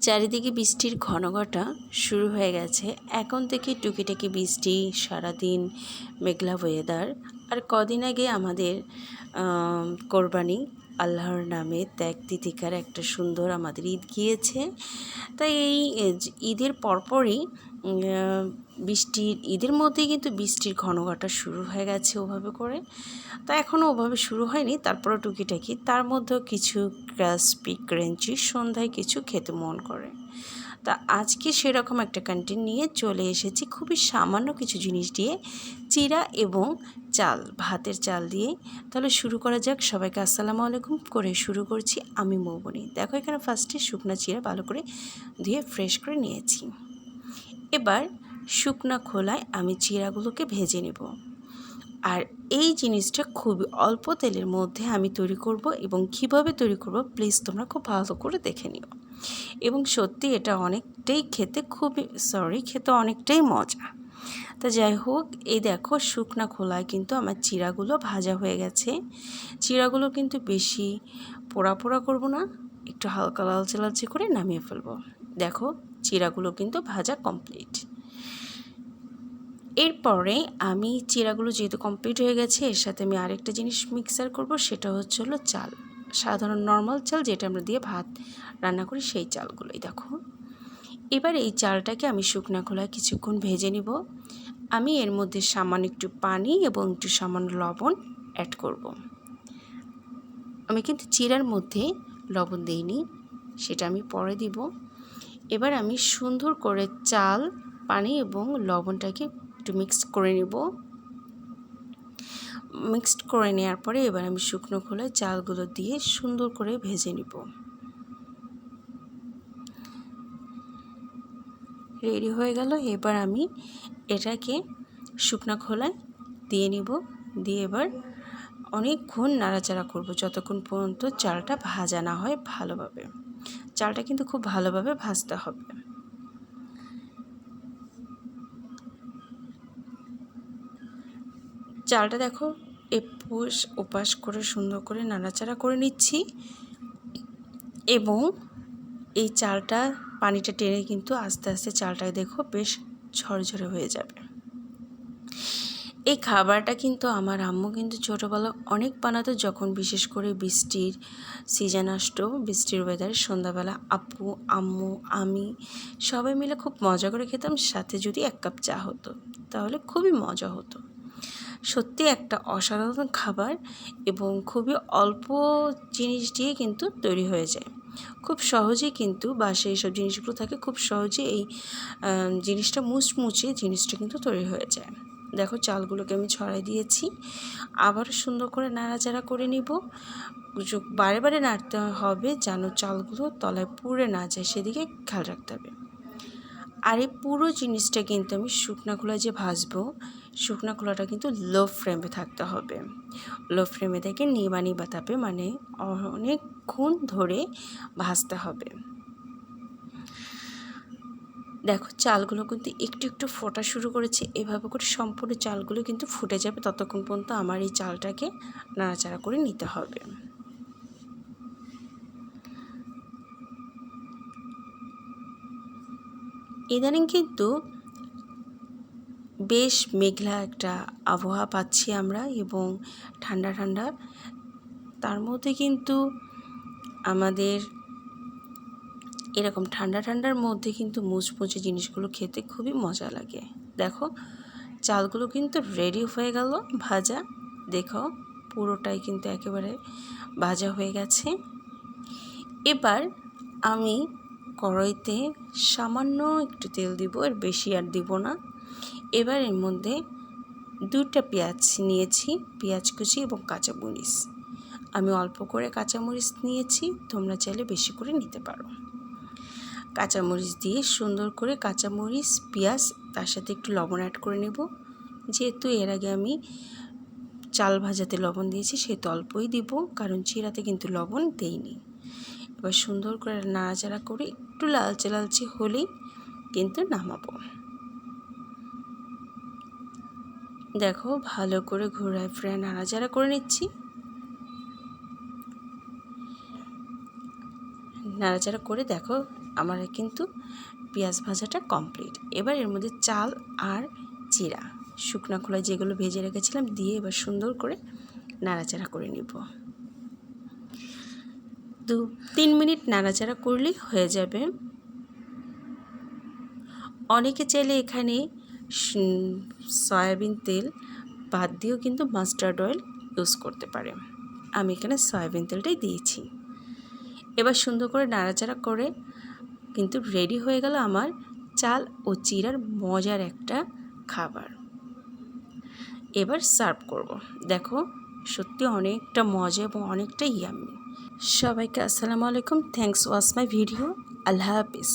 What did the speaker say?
চারিদিকে বৃষ্টির ঘনঘটা শুরু হয়ে গেছে। এখন থেকে টুকিটাকি বৃষ্টি, সারাদিন মেঘলা ওয়েদার আর কদিন আগে আমাদের কোরবানি আল্লাহর নামে ত্যাগ তিতিকার একটা সুন্দর আমাদের ঈদ গিয়েছে। তাই এই ঈদের পরপরই বৃষ্টির ঈদের মধ্যেই কিন্তু বৃষ্টির ঘনঘটা শুরু হয়ে গেছে ওভাবে করে। তা এখনও ওভাবে শুরু হয়নি তারপরে টুকিটাকি। তার মধ্যেও কিছু ক্রাসপি ক্রেঞ্চি সন্ধ্যায় কিছু খেতে মন করে। তা আজকে সেরকম একটা কন্টেন্ট নিয়ে চলে এসেছি। খুবই সামান্য কিছু জিনিস দিয়ে, চিরা এবং চাল, ভাতের চাল দিয়ে। তাহলে শুরু করা যাক। সবাইকে আসসালামু আলাইকুম। করে শুরু করছি আমি মৌবনি। দেখো এখানে ফার্স্টে শুকনো চিরা ভালো করে ধুয়ে ফ্রেশ করে নিয়েছি। এবার শুকনা খোলায় আমি চিরাগুলোকে ভেজে নেব। আর এই জিনিসটা খুবই অল্প তেলের মধ্যে আমি তৈরি করব এবং কীভাবে তৈরি করব প্লিজ তোমরা খুব ভালো করে দেখে নিও। এবং সত্যি এটা অনেকটাই খেতে খুবই সরি খেতে অনেকটাই মজা। তা যাই হোক, এই দেখো শুকনা খোলায় কিন্তু আমার চিরাগুলো ভাজা হয়ে গেছে। চিরাগুলো কিন্তু বেশি পোড়া পোড়া করব না, একটু হালকা লালচে লালচে করে নামিয়ে ফেলব। দেখো চিরাগুলো কিন্তু ভাজা কমপ্লিট এরপরে আমি চিরাগুলো যেহেতু কমপ্লিট হয়ে গেছে, এর সাথে আমি আরেকটা জিনিস মিক্সার করব, সেটা হচ্ছে হলো চাল। সাধারণ নর্মাল চাল যেটা আমরা দিয়ে ভাত রান্না করি, সেই চালগুলোই দেখো। এবার এই চালটাকে আমি শুকনা খোলায় কিছুক্ষণ ভেজে নিব। আমি এর মধ্যে সামান্য একটু পানি এবং একটু সামান্য লবণ অ্যাড করব। আমি কিন্তু চিরার মধ্যে লবণ দিইনি, সেটা আমি পরে দিব। এবার আমি সুন্দর করে চাল, পানি এবং লবণটাকে একটু মিক্সড করে নেব। মিক্সড করে নেওয়ার পরে এবার আমি শুকনো খোলায় চালগুলো দিয়ে সুন্দর করে ভেজে নিব। রেডি হয়ে গেল, এবার আমি এটাকে শুকনো খোলায় দিয়ে নিব। দিয়ে এবার অনেকক্ষণ নাড়াচাড়া করব যতক্ষণ পর্যন্ত চালটা ভাজা না হয় ভালোভাবে। চালটা কিন্তু খুব ভালোভাবে ভাজতে হবে। চালটা দেখো এপুস ওপাশ করে সুন্দর করে নাড়াচাড়া করে নিচ্ছি এবং এই চালটা পানিটা টেনে কিন্তু আস্তে আস্তে চালটা দেখো বেশ ঝরঝরে হয়ে যাবে। এই খাবারটা কিন্তু আমার আম্মু কিন্তু ছোটোবেলা অনেক বানাতো, যখন বিশেষ করে বৃষ্টির সিজন আসতো, বৃষ্টির ওয়েদারে সন্ধ্যাবেলা আপু, আম্মু, আমি সবাই মিলে খুব মজা করে খেতাম, সাথে যদি এক কাপ চা হতো, তাহলে খুবই মজা হতো। সত্যি একটা অসাধারণ খাবার এবং খুবই অল্প জিনিস দিয়ে কিন্তু তৈরি হয়ে যায়। খুব সহজেই কিন্তু বাসায় এইসব জিনিসগুলো থাকে, খুব সহজে এই জিনিসটা মুচমুচে জিনিসটা কিন্তু তৈরি হয়ে যায়। দেখো চালগুলোকে আমি ছড়াই দিয়েছি আবার সুন্দর করে নাড়াচাড়া করে নিব। বারে বারে নাড়তে হবে যেন চালগুলো তলায় পুড়ে না যায়, সেদিকে খেয়াল রাখতে হবে। আর এই পুরো জিনিসটা কিন্তু আমি শুকনা খোলায় যে ভাজবো, শুকনা খোলাটা কিন্তু লো ফ্লেমে থাকতে হবে। লো ফ্লেমে থেকে নিবা নিবা তাপে মানে অনেকক্ষণ ধরে ভাজতে হবে। দেখো, চালগুলো কিন্তু একটু একটু ফোটা শুরু করেছে, এভাবে করে সম্পূর্ণ চালগুলো কিন্তু ফুটে যাবে ততক্ষণ পর্যন্ত আমার এই চালটাকে নাড়াচাড়া করে নিতে হবে। ইদানিং কিন্তু বেশ মেঘলা একটা আবহাওয়া পাচ্ছি আমরা এবং ঠান্ডা ঠান্ডা। তার মধ্যে কিন্তু আমাদের এরকম ঠান্ডা, ঠান্ডার মধ্যে কিন্তু মুচমুচে জিনিসগুলো খেতে খুবই মজা লাগে। দেখো, চালগুলো কিন্তু রেডি হয়ে গেল, ভাজা। দেখো, পুরোটাই কিন্তু একেবারে ভাজা হয়ে গেছে। এবার আমি কড়াইতে সামান্য একটু তেল দিব, এর বেশি আর দিব না। এবার এর মধ্যে দুটা পেঁয়াজ নিয়েছি, পেঁয়াজ কুচি এবং কাঁচামরিচ আমি অল্প করে কাঁচামরিচ নিয়েছি, তোমরা চাইলে বেশি করে নিতে পারো। কাঁচামরিচ দিয়ে সুন্দর করে কাঁচামরিচ পেঁয়াজ, তার সাথে একটু লবণ অ্যাড করে নেব। যেহেতু এর আগে আমি চাল ভাজাতে লবণ দিয়েছি, সেহেতু অল্পই দিব, কারণ চিরাতে কিন্তু লবণ দেইনি। এবার সুন্দর করে নাড়াচাড়া করে একটু লালচে লালচে হলেই কিন্তু নামাবো। দেখো, ভালো করে ঘোরায় ফ্রায় নাড়াচাড়া করে নিচ্ছি। নাড়াচাড়া করে দেখো, আমার কিন্তু পেঁয়াজ ভাজাটা কমপ্লিট। এবার এর মধ্যে চাল আর জিরা, শুকনো খোলা যেগুলো ভেজে রেখেছিলাম, দিয়ে এবার সুন্দর করে নাড়াচাড়া করে নিব। দু, তিন মিনিট নাড়াচাড়া করলেই হয়ে যাবে। অনেকে চাইলে এখানে সয়াবিন তেল বাদ দিয়েও কিন্তু মাস্টার্ড অয়েল ইউজ করতে পারে। আমি এখানে সয়াবিন তেলটাই দিয়েছি। এবার সুন্দর করে নাড়াচাড়া করে কিন্তু রেডি হয়ে গেল আমার চাল ও চিরার মজার একটা খাবার। এবার সার্ভ করব। দেখো, সত্যি অনেকটা মজা এবং অনেকটা ইয়ামি সবাইকে আসসালামু আলাইকুম। থ্যাংকস ওয়াচ মাই ভিডিও আল্লাহ হাফিজ।